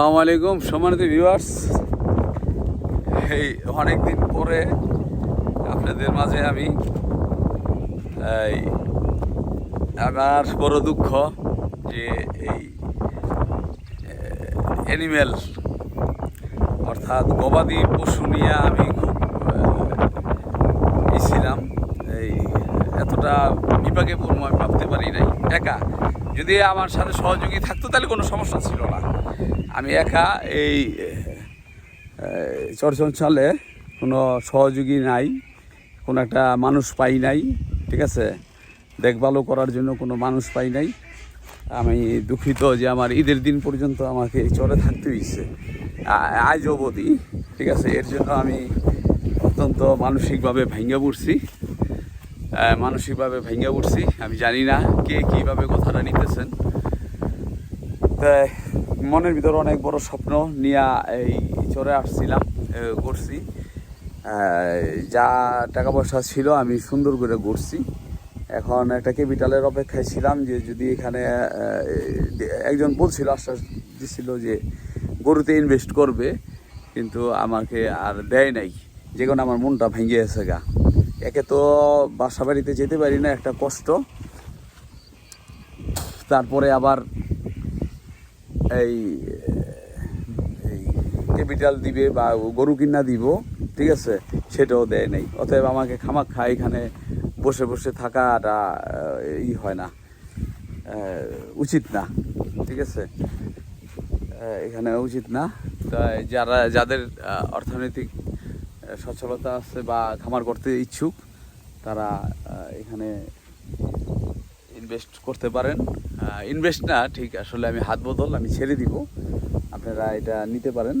আসসালামু আলাইকুম, সম্মানিত ভিউয়ার্স এই অনেক দিন পরে আপনাদের মাঝে আমি, এই আমার বড় দুঃখ যে এই অ্যানিম্যাল অর্থাৎ গবাদি পশু নিয়ে আমি খুব ছিলাম এই, এতটা বিপাকে পড়ব আমি ভাবতে পারি নাই। একা। যদি আমার সাথে সহযোগী থাকতো, তাহলে কোনো সমস্যা ছিল না। আমি একা এই চরচঞ্চলে কোনো সহযোগী নাই, কোনো একটা মানুষ পাই নাই, ঠিক আছে? দেখভালও করার জন্য কোনো মানুষ পাই নাই। আমি দুঃখিত যে আমার ঈদের দিন পর্যন্ত আমাকে এই চরে থাকতে হয়েছে আজ অবধি, ঠিক আছে? এর জন্য আমি অত্যন্ত মানসিকভাবে ভেঙে পড়ছি। মানসিকভাবে ভেঙে পড়ছি। আমি জানি না কে কীভাবে কথাটা নিতেছেন। তাই মনের ভিতরে অনেক বড় স্বপ্ন নিয়ে এই চরে আসছিলাম করছি যা টাকা পয়সা ছিল আমি সুন্দর করে ঘুরছি। এখন একটা ক্যাপিটালের অপেক্ষায় ছিলাম যে যদি এখানে একজন বলছিল, আশ্বাস দিছিল যে গরুতে ইনভেস্ট করবে, কিন্তু আমাকে আর দেয় নাই। যে কারণে আমার মনটা ভেঙে গেছে গা। একে তো বাসা বাড়িতে যেতে পারি না, একটা কষ্ট। তারপরে আবার এই ক্যাপিটাল দিবে বা গরু কিনা দিব, ঠিক আছে? সেটাও দেয় নাই। অতএব আমাকে খামাক খা এখানে বসে বসে থাকাটা ই হয় না উচিত না, ঠিক আছে? এখানে উচিত না। তাই যারা, যাদের অর্থনৈতিক সচ্ছলতা আছে বা খামার করতে ইচ্ছুক, তারা এখানে ইনভেস্ট করতে পারেন। ইনভেস্ট না, ঠিক, আসলে আমি হাত বদল, আমি ছেড়ে দিব। আপনারা এটা নিতে পারেন,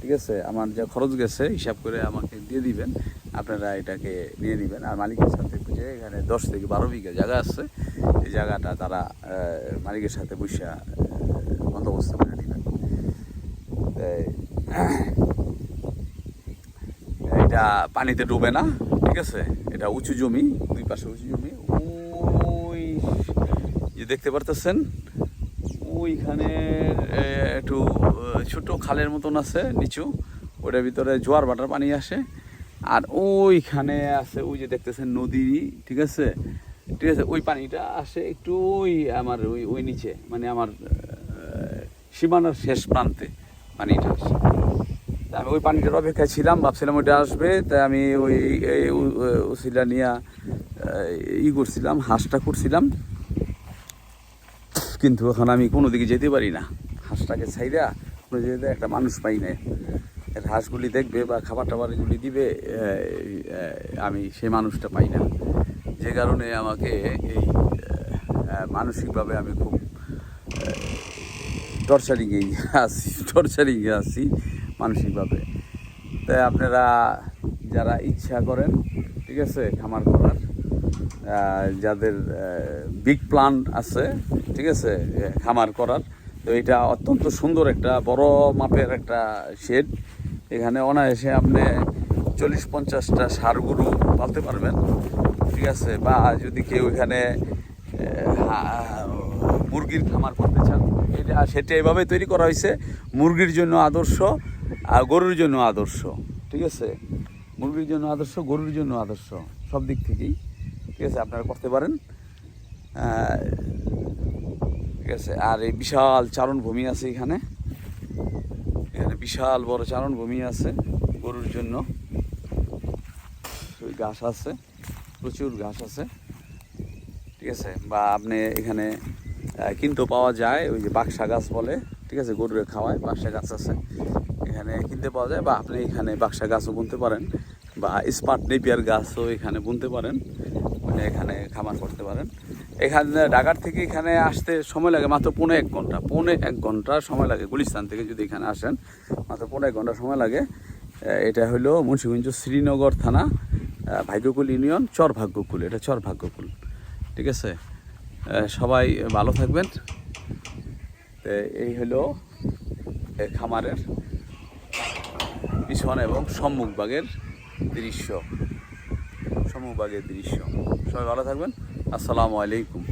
ঠিক আছে? আমার যা খরচ গেছে, হিসাব করে আমাকে দিয়ে দিবেন। আপনারা এটাকে নিয়ে নেবেন। আর মালিকের সাথে বুঝে এখানে দশ থেকে বারো বিঘা জায়গা আছে। এই জায়গাটা তারা মালিকের সাথে বসে বন্দোবস্ত করে নেবেন। এটা পানিতে ডুবে না, ঠিক আছে? এটা উঁচু জমি, দুই পাশে উঁচু জমি। ওই যে দেখতে পারতেছেন, ওইখানে একটু ছোট খালের মতন আছে, নিচু। ওটার ভিতরে জোয়ার বাটার পানি আসে। আর ওইখানে আছে, ওই যে দেখতেছেন নদী, ঠিক আছে? ঠিক আছে, ওই পানিটা আসে একটু ওই আমার, ওই ওই নিচে মানে আমার সীমানার শেষ প্রান্তে পানিটা আসে। আমি ওই পানিটার অপেক্ষায় ছিলাম, ভাবছিলাম ওইটা আসবে। তাই আমি ওই উসিলা নিয়ে ই করছিলাম, হাঁসটা করছিলাম। কিন্তু এখন আমি কোনো দিকে যেতে পারি না। হাঁসটাকে ছাইরা কোনো যেতে একটা মানুষ পাই না হাঁসগুলি দেখবে বা খাবার টাবারগুলি দিবে আমি সেই মানুষটা পাই না। যে কারণে আমাকে এই মানসিকভাবে আমি খুব টর্চারিংয়েই আছি টর্চারিংয়ে আছি। মানসিকভাবে। তাই আপনারা যারা ইচ্ছা করেন, ঠিক আছে, খামার করার যাদের বিগ প্ল্যান আছে, ঠিক আছে খামার করার, তো এটা অত্যন্ত সুন্দর একটা বড় মাপের একটা শেড এখানে অনায়াসে আপনি চল্লিশ পঞ্চাশটা সার গরু পালতে পারবেন, ঠিক আছে, বা যদি কেউ এখানে মুরগির খামার করতে চান এটা সেটা এভাবে তৈরি করা হয়েছে, মুরগির জন্য আদর্শ আর গরুর জন্য আদর্শ ঠিক আছে? মুরগির জন্য আদর্শ গরুর জন্য আদর্শ সব দিক থেকেই ঠিক আছে? আপনারা করতে পারেন। ঠিক আছে? আর এই বিশাল চারণভূমি আছে এখানে। এখানে বিশাল বড় চারণভূমি আছে গরুর জন্য। ঘাস আছে প্রচুর ঘাস আছে ঠিক আছে? বা আপনি এখানে আহ, কিনতেও পাওয়া যায় ওই যে বাক্সা গাছ বলে ঠিক আছে? গরুরে খাওয়ায় বাক্সা গাছ আছে। এখানে কিনতে পাওয়া যায় বা আপনি এখানে বাক্সা গাছও বুনতে পারেন বা স্মার্ট নেপিয়ার গাছও এখানে বুনতে পারেন মানে এখানে খামার করতে পারেন। এখানে ঢাকার থেকে এখানে আসতে সময় লাগে মাত্র পৌনে এক ঘণ্টা, পৌনে এক ঘণ্টা সময় লাগে গুলিস্তান থেকে যদি এখানে আসেন, মাত্র পৌনে এক ঘণ্টা সময় লাগে। এটা হলো মুন্সিগঞ্জ শ্রীনগর থানা ভাগ্যকুল ইউনিয়ন, চর ভাগ্যকুল, এটা চর ভাগ্যকুল, ঠিক আছে? সবাই ভালো থাকবেন। এই হলো খামারের পিছন এবং সম্মুখভাগের দৃশ্য। সম্মুখভাগের দৃশ্য। সবাই ভালো থাকবেন। আসসালামু আলাইকুম।